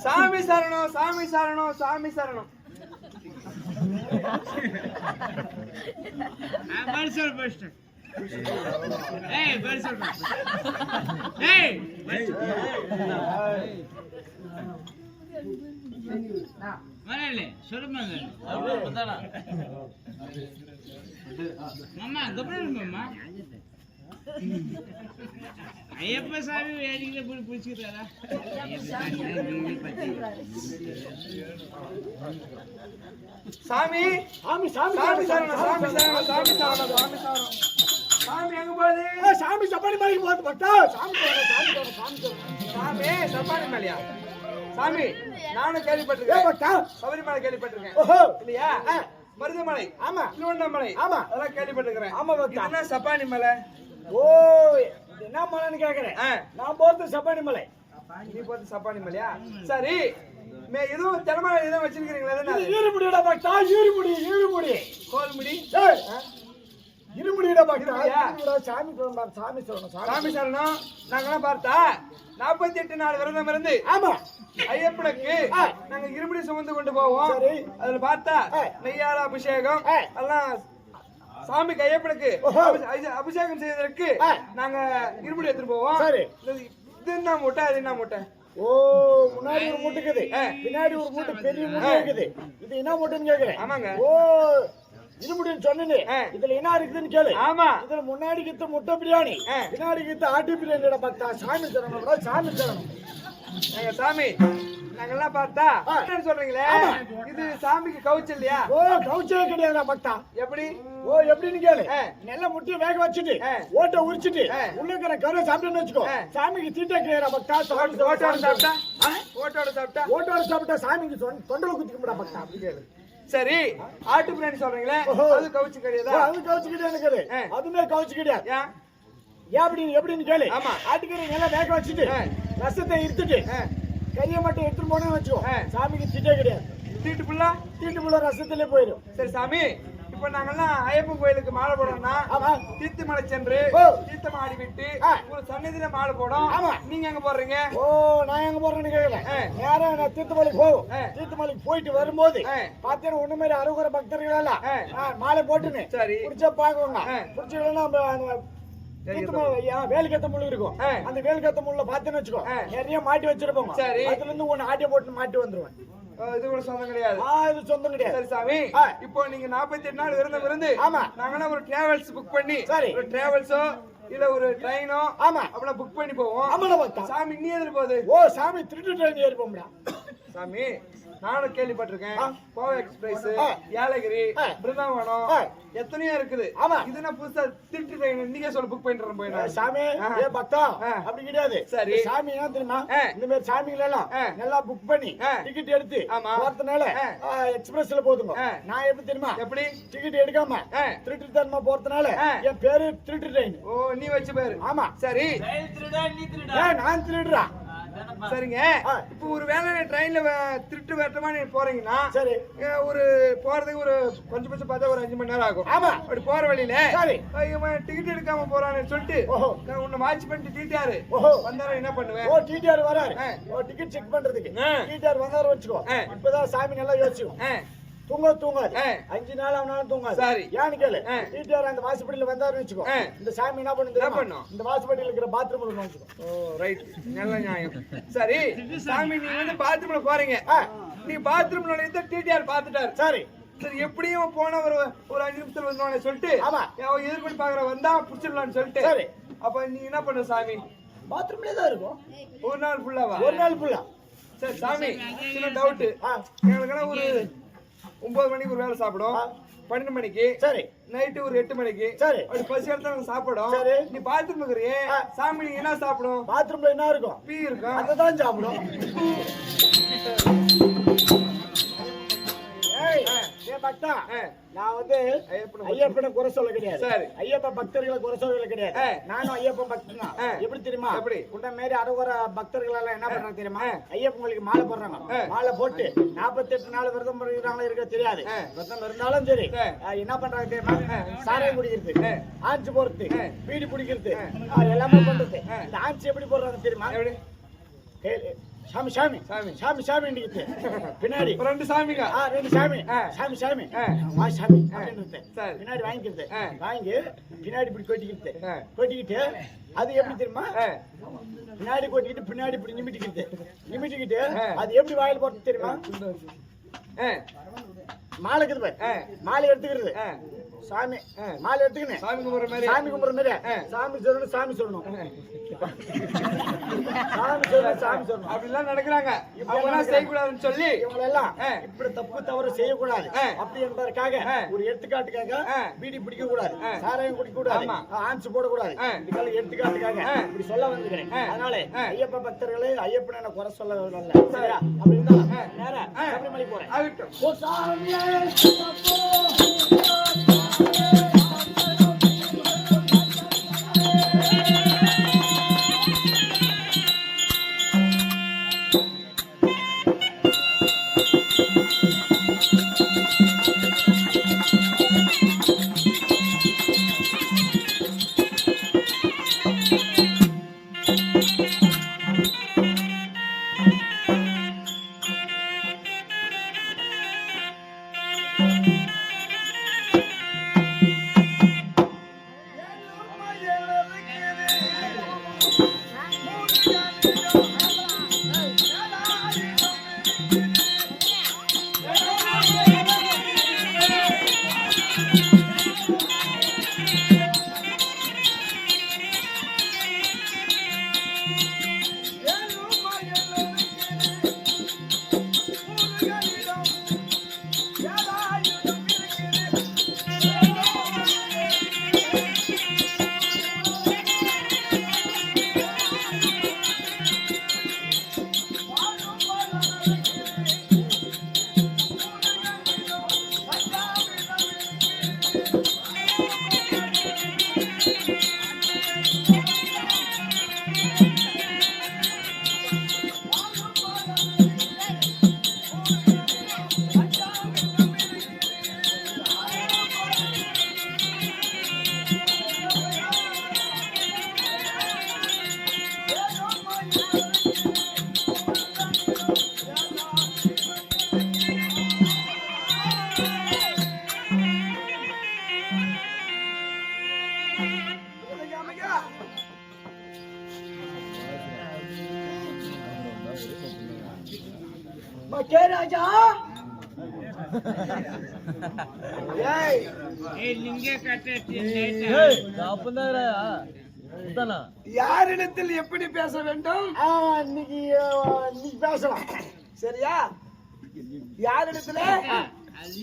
சாமி சரணம் சாமி சரணம் சாமி சரணம். பரிசல் ஃபர்ஸ்ட் ஏய் பரிசல் ஏய் வரல சொல்லுங்க மாமா கபரம் மாமா ஐயப்ப சாமி வேடிக்கை போய் பிடிச்சிக்கிறாரா சாமி! சாமி சாமி சாமி சாமி சாமி சரணம் சாமி சரணம் சாமி எங்க போகுது சாமி சப்பாடி மாதிரி போட்டு பட்டா? சாமி சாமி சாமி. சாமி சப்பானி மேலையா? சாமி நானும் கேள்விப்பட்டிருக்கேன். பட்டா? சபரிமலை கேள்விப்பட்டிருக்கேன். ஓஹோ. இல்லையா. மருதமலை. ஆமா. திருவண்ணாமலை. ஆமா. அதெல்லாம் கேள்விப்பட்டிருக்கிறேன். ஆமா. இதுனா சப்பானி மலை? ஓ இது என்ன மலைன்னு கேக்குறேன். ஆ. நான் போறது சப்பாடி மலை. நீ சப்பானி மலையா? சரி. மே எதுவும் தினமலை எதுவும் வச்சிருக்கீங்களா? ஈருமுடிடா பக்தா ஈருமுடி ஈருமுடி கோல்முடி? ஏய் இருமுடிடா பக்தா இருமுடியா? இருமுடிடா. சாமி சொல்லணும் சாமி சொல்லணும் சாமி சரணம். நாங்கெல்லாம் பார்த்தா நாற்பத்தி எட்டு நாள் விரதம் இருந்து ஆமா. ஐயப்பனுக்கு. நாங்க இருமுடி சுமந்து கொண்டு போவோம். சரி. அதுல பார்த்தா. நெய்யால அபிஷேகம். எல்லாம் அபி- அபி- அபிஷேகம் செய்வதற்கு. நாங்க இருமுடி எடுத்துட்டு போவோம். இது- என்ன மூட்டை அது என்ன மூட்டை ஓ முன்னாடி ஒரு மூட்டை இருக்குது. பின்னாடி ஒரு மூட்டை பெரிய மூட்டை. இருக்குது இது என்ன மூட்டைன்னு கேக்குறேன் ஆமாங்க. ஓ இருமுடின்னு சொன்னேன்னு ஆ. இதுல என்ன இருக்குதுன்னு கேளு ஆமா இதுல முன்னாடி கித்த முட்டை பிரியாணி. பின்னாடி கித்த ஆட்டு பிரியாணியோட பக்தா சாமி தரணும் சாமி தரணும் சாமி நாங்கெல்லாம் பார்த்தா சொல்றீங்களே. இது சாமிக்கு கவுச்சு இல்லையா ஓ கவுச்சே கிடையாதா பக்தா எப்படி ஓ எப்படின்னு கேளு. நல்ல முட்டையை வேக வச்சுட்டு. ஓட்டை உரிச்சிட்டு. உள்ள இருக்கிற கருவை சாப்பிட்டேன்னு வச்சுக்கோ. சாமிக்கு தீட்டை கிடையாதா பக்தா ஓட்டோட சாப்பிட்டா? ஓட்டோட சாப்பிட்டா ஓட்டோட சாப்பிட்டா சாமிக்கு தொண்ட- தொண்டை குத்திக்க முடியா பக்தா அப்படி கேளு சரி ஆட்டு பிரியாணி சொல்றீங்களே. அது கவுச்சு கிடையாதா அது கவுச்சு கிடையாது. அதுமே கவுச்சு கிடையாது ஏன் ஏன் அப்படின்னு எப்படின்னு கேளு ஆமா. ஆட்டுக்கறி நல்லா வேக வச்சுட்டு. ரசத்தை எடுத்துட்டு ஆ. கறியை மட்டும் எடுத்துட்டு போனேன்னு வச்சுக்கோ ஆ. சாமிக்கு திட்டே கிடையாது தீட்டு புள்ளா தீட்டு முள்ள ரசத்திலே போயிடும் சரி சாமி இப்ப நாங்கெல்லாம் ஐயப்பன் கோயிலுக்கு மாலை போடணும்னா தீர்த்த மலை சென்று. தீர்த்தம் ஆடி விட்டு. ஒரு சன்னதியில மாலை போடும். நீங்க எங்க போடுறீங்க ஓ நான் எங்க போறேன்னு கேட்கல ஆ. நேரா நான் தீர்த்தமலைக்கு போகும் ஆ. தீர்த்தமலைக்கு போயிட்டு வரும்போது. பார்த்தேன்னா ஒண்ணு மாதிரி அறுகுற பக்தர்கள் எல்லாம் மாலை போட்டுன்னு சரி. பிடிச்சா பாக்குவாங்க ஆ. பிடிச்சா வேலுக்கத்த முள்ளு இருக்கும். அந்த வேலுக்கத்த முள்ள பார்த்தேன்னு வச்சுக்கோ. நிறைய மாட்டி வச்சிருப்போம் சரி. அதுல இருந்து ஒண்ணு ஆட்டிய போட்டு மாட்டி வந்துருவேன் இது கூட சொந்தம் கிடையாது இது சொந்தம் கிடையாது சரி சாமி. இப்போ நீங்க 48 நாள் விருந்தம் இருந்து ஆமா. நாங்களாம் ஒரு டிராவல்ஸ் புக் பண்ணி சரி. ஒரு டிராவல்ஸோ இல்ல ஒரு ட்ரெயினோ ஆமா அப்படின்னா புக் பண்ணி போவோம் பக்தா சாமி நீ எதில் போகுது ஓ சாமி திருட்டு ட்ரெயின் ஏறி போம்டா சாமி நானும் கேள்விப்பட்டிருக்கேன். கோவா எக்ஸ்பிரஸ். ஏலகிரி. பிருந்தாவனம். எத்தனையோ இருக்குது ஆமா. இதுனா புதுசா திருட்டு ட்ரெயின் நீங்க சொல்ல புக் பண்ணிட்டு போய் நான் சாமி. ஏ பக்தா ஆ. அப்படி கிடையாது சரி. சாமி என்ன தெரியுமா. இந்த மாதிரி சாமிகள் எல்லாம் ஆ. நல்லா புக் பண்ணி ஆ. டிக்கெட் எடுத்து ஆமா. போறதுனால ஆ. எக்ஸ்பிரஸ்ல போதுங்க ஆ. நான் எப்படி தெரியுமா எப்படி டிக்கெட் எடுக்காம ஆ. திருட்டு தரமா போறதுனால ஆ. என் பேரு திருட்டு ட்ரெயின் ஓ நீ வச்ச பேரு ஆமா சரி ஏன் நான் திருடுறா சரிங்க. இப்போ ஒரு வேலை ட்ரெயின்ல திருட்டு வேட்டமா நீங்க போறீங்கன்னா சரி. ஒரு போறதுக்கு ஒரு கொஞ்சம் கொஞ்சம் பார்த்தா ஒரு அஞ்சு மணி நேரம் ஆகும். ஆமா. அப்படி போற வழியில சரி. டிக்கெட் எடுக்காம போறான்னு சொல்லிட்டு உன்னை வாட்ச் பண்ணிட்டு ஓஹோ. வந்தாரா என்ன பண்ணுவேன்? ஓ டிடிஆர் வராரு. டிக்கெட் செக் பண்றதுக்கு. டிடிஆர் வந்தாரு வச்சுக்கோ. இப்பதான் சாமி நல்லா ஆ, தூங்க தூங்காது. அஞ்சு நாள் அவனாலும் தூங்காது சரி. ஏன்னு கேளு ஆ. டிடிஆர் அந்த வாசப்படியில வந்தாருன்னு வச்சுக்கோ. இந்த சாமி என்ன தெரியுமா? பண்ணும்? இந்த வாசப்படியில இருக்கிற பாத்ரூம் வச்சுக்கோ ஓ ரைட் நல்ல நியாயம் சரி சாமி நீங்க வந்து பாத்ரூம்ல போறீங்க ஆ. நீ பாத்ரூம்ல நுழைந்து டிடிஆர் பாத்துட்டாரு சரி சரி எப்படியும் போன ஒரு ஒரு அஞ்சு நிமிஷத்துல வந்தோன்னு சொல்லிட்டு ஆமா. எதிர்கொண்டு பாக்குற வந்தா புடிச்சிடலாம்னு சொல்லிட்டு சரி. அப்ப நீ என்ன பண்ண சாமி பாத்ரூம்லயே தான் இருக்கும் ஒரு நாள் ஃபுல்லாவா ஒரு நாள் ஃபுல்லா சரி சாமி சின்ன டவுட் ஆ. எங்களுக்குன்னா ஒரு ஒன்பது மணிக்கு ஒரு வேலை சாப்பிடும். பன்னெண்டு மணிக்கு. சரி. நைட்டு ஒரு எட்டு மணிக்கு. சரி. அப்படி பசி எடுத்தா நாங்க சாப்பிடும். சரி. நீ பாத்ரூம் இருக்கிறியே. சாமி நீங்க என்ன சாப்பிடும்? பாத்ரூம்ல என்ன இருக்கும்? பீ இருக்கும். அதை தான் சாப்பிடும். பக்தா. நான் வந்து ஐயப்பனை குறை சொல்ல கிடையாது சரி. ஐயப்ப பக்தர்களை குறை சொல்ல கிடையாது. நானும் ஐயப்பன் பக்தன் தான். எப்படி தெரியுமா எப்படி? உன்ன மாரி அறுவர பக்தர்கள் எல்லாம் என்ன பண்றாங்க தெரியுமா. ஐயப்பங்களுக்கு மாலை போடுறாங்க. மாலை போட்டு நாற்பத்தெட்டு நாள் விரதம் இருக்கிறாங்களோ இருக்க தெரியாது. விரதம் இருந்தாலும் சரி என்ன பண்றாங்க தெரியுமா சாராயம் குடிக்கிறது. ஆஞ்சு போறது. பீடி பிடிக்கிறது எல்லாமே பண்றது. இந்த ஆஞ்சு எப்படி போடுறாங்க தெரியுமா சாமி சாமி சாமி. சாமி சாமி பின்னாடி ரெண்டு சாமிங்க ஆ, ரெண்டு சாமி. சாமி சாமி. வா சாமி. பின்னாடி வாங்கிக்கிறது. வாங்கி பின்னாடி இப்படி கொட்டிக்கிறது. கொட்டிக்கிட்டு அது எப்படி தெரியுமா. பின்னாடி கொட்டிக்கிட்டு பின்னாடி இப்படி நிமிட்டிக்கிறது நிமிட்டிக்கிட்டு. அது எப்படி வாயில் போறது தெரியுமா. மாலை இருக்குது. மாலை எடுத்துக்கிறது. சாமி. மாலை எடுத்துக்கினேன் சாமி கும்பிடுற மாதிரி சாமி கும்பிடுற மாதிரி. சாமி சொல்லணும் சாமி சொல்லணும் சாமி சொல்லணும் சாமி சொல்லணும் அப்படிலாம் நடக்கிறாங்க இப்படி அவங்க நடக்கிறாங்க. செய்யக்கூடாதுன்னு சொல்லி இவங்களெல்லாம். இப்படி தப்பு தவறு செய்யக்கூடாது. அப்படி என்பதற்காக. ஒரு எடுத்துக்காட்டுக்காக. பீடி பிடிக்க கூடாது. சாராயம் குடிக்க கூடாது. ஆன்ஸ் போடக்கூடாது. இதுக்காக எடுத்துக்காட்டுக்காக. இப்படி சொல்ல வந்துக்கிறேன். அதனால. ஐயப்ப பக்தர்களே ஐயப்பனை நான் குறை சொல்ல வரல அப்படி இருந்தாலும் ஆ. நேரா ஆ. சபரிமலை போறேன் ஆகட்டும் மக்கே ராஜா யாரிடத்தில் எப்படி பேச வேண்டும்? ஆ, இன்னைக்கு பேசலாம். சரியா? யாரிடத்துல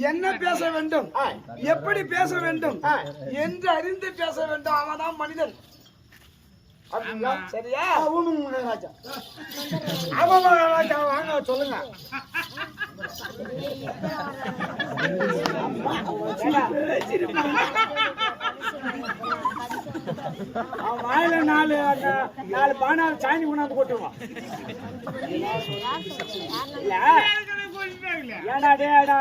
என்ன பேச வேண்டும். எப்படி பேச வேண்டும். என்று அறிந்து பேச வேண்டும். அவன்தான் மனிதன். அப்படிங்களா? சரியா ஊனுங்க மகாராஜா ஆமா மகாராஜா வாங்க சொல்லுங்க அவன் வாயில நாலு நாலு பானால் சாணி கொண்டாந்து கொட்டுவான் ஏடா டேடா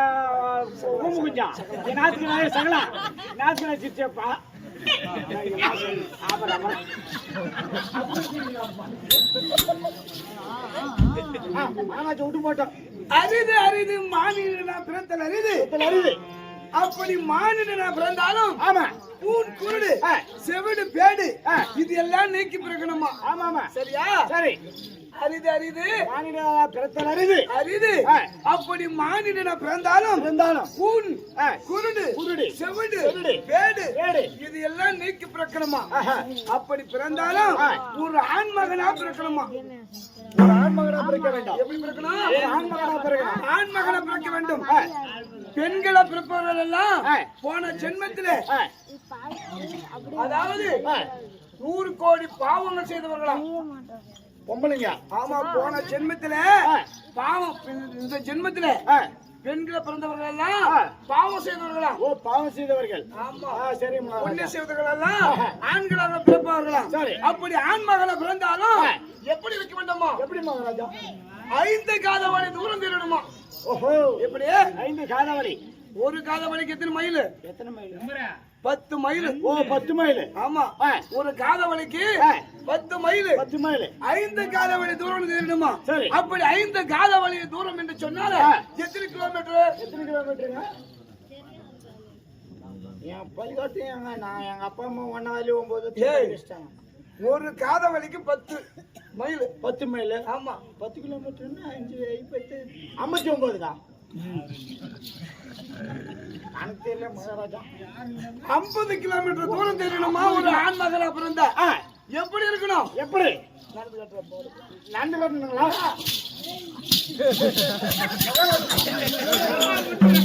ஊமு குஞ்சான் நாத்துக்கு நிறைய சகலாம் நாத்துக்கு நான் சிரிச்சப்பா விட்டு போட்டோம் அரிது அரிது மானிடனா பிறத்தல் அரிது. அரிது. அப்படி மானிடனா பிறந்தாலும் ஆமா. கூன் குருடு. செவிடு பேடு. இது எல்லாம் நீக்கி பிறக்கணுமா? ஆமா ஆமா. சரியா? சரி. அரிது அரிது மானிட பிறத்தல் அரிது அரிது. அப்படி மானிடனா பிறந்தாலும் இருந்தாலும் கூன். குருடு குருடு, செவிடு பேடு பேடு. இது எல்லாம் நீக்கி பிறக்கணுமா. அப்படி பிறந்தாலும். ஒரு ஆண் மகனா பிறக்கணுமா ஒரு ஆண்மகனா பிறக்க வேண்டாம் எப்படி பிறக்கணும் ஆண்மகனா பிறக்கணும் ஆண் மகனை பிறக்க வேண்டும். பெண்களை பிறப்பவர்கள் எல்லாம். போன ஜென்மத்திலே அதாவது. நூறு கோடி பாவங்கள் செய்தவர்களா பொம்பளைங்க. ஆமா போன ஜென்மத்திலே. பாவம் இந்த ஜென்மத்திலே பெண்களை பிறந்தவர்கள் எல்லாம். பாவம் செய்தவர்களா ஓ பாவம் செய்தவர்கள். ஆமா. சரி புண்ணிய செய்தவர்கள் எல்லாம் ஆண்களாக பிறப்பவர்களா சரி. அப்படி ஆண் மகனை பிறந்தாலும். எப்படி வைக்க வேண்டுமா? எப்படி மகாராஜா? ஐந்து காதவழி தூரம் திருடுமா ஓஹோ. எப்படி? ஐந்து காதவழி. ஒரு காதவழிக்கு எத்தனை மைல்? எத்தனை மைல்? பத்து மைல் ஓ பத்து மைல் ஆமா. ஒரு காதவழிக்கு. பத்து மைல் பத்து மைல் ஐந்து காதவழி தூரம் சரி. அப்படி ஐந்து காதவழி தூரம் என்று சொன்னால. எத்தனை கிலோமீட்டர்? எத்தனை கிலோமீட்டருங்க? என் பள்ளிக்கூட்டு எங்க? நான் எங்க அப்பா அம்மா ஒன்னா வேலி ஒன்பது ஒரு காதவழிக்கு பத்து மைல் பத்து மைல் ஆமா. பத்து கிலோமீட்டர்னா அஞ்சு பத்து ஐம்பத்தி தெரியல மகாராஜா ஐம்பது கிலோமீட்டர் தூரம் தெரியணுமா? ஒரு ஆண் மகனா பிறந்தா எப்படி இருக்கணும்? எப்படி? நடந்து கட்டணுங்களா